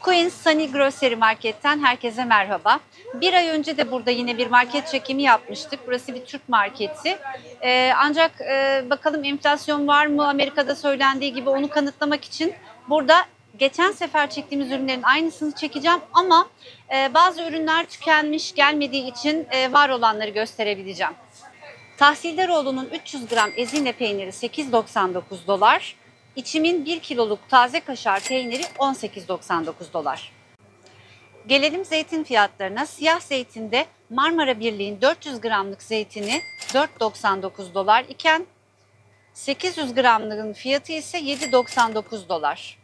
Queens Sunny Grocery Market'ten herkese merhaba. Bir ay önce de burada yine bir market çekimi yapmıştık. Burası bir Türk marketi. Ee, ancak e, bakalım enflasyon var mı Amerika'da söylendiği gibi onu kanıtlamak için burada geçen sefer çektiğimiz ürünlerin aynısını çekeceğim ama e, bazı ürünler tükenmiş gelmediği için e, var olanları gösterebileceğim. Tahsildaroğlu'nun 300 gram ezine peyniri 8.99 dolar. İçimin 1 kiloluk taze kaşar peyniri 18.99 dolar. Gelelim zeytin fiyatlarına. Siyah zeytinde Marmara Birliği'nin 400 gramlık zeytini 4.99 dolar iken 800 gramlığın fiyatı ise 7.99 dolar.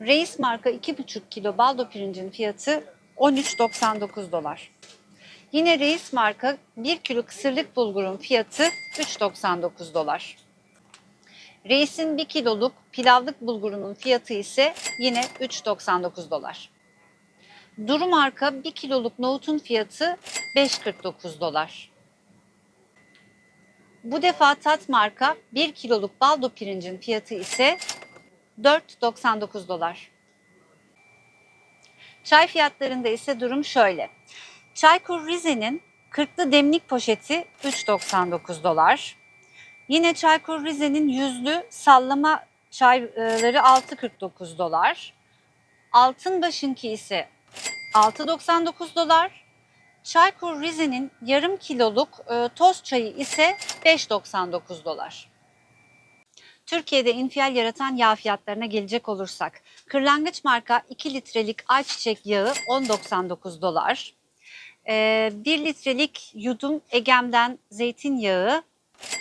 Reis marka 2,5 kilo baldo pirincin fiyatı 13.99 dolar. Yine Reis marka 1 kilo kısırlık bulgurun fiyatı 3.99 dolar. Reis'in 1 kiloluk pilavlık bulgurunun fiyatı ise yine 3.99 dolar. Duru marka 1 kiloluk nohutun fiyatı 5.49 dolar. Bu defa Tat marka 1 kiloluk baldo pirincin fiyatı ise 4.99 dolar. Çay fiyatlarında ise durum şöyle. Çaykur Rize'nin 40'lı demlik poşeti 3.99 dolar. Yine Çaykur Rize'nin yüzlü sallama çayları 6.49 dolar. Altınbaş'ınki ise 6.99 dolar. Çaykur Rize'nin yarım kiloluk e, toz çayı ise 5.99 dolar. Türkiye'de infial yaratan yağ fiyatlarına gelecek olursak, kırlangıç marka 2 litrelik ayçiçek yağı 10.99 dolar. 1 litrelik yudum Egem'den zeytinyağı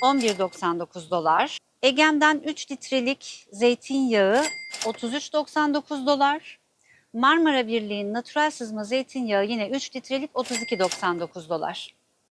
11.99 dolar. Egem'den 3 litrelik zeytinyağı 33.99 dolar. Marmara Birliği'nin natural sızma zeytinyağı yine 3 litrelik 32.99 dolar.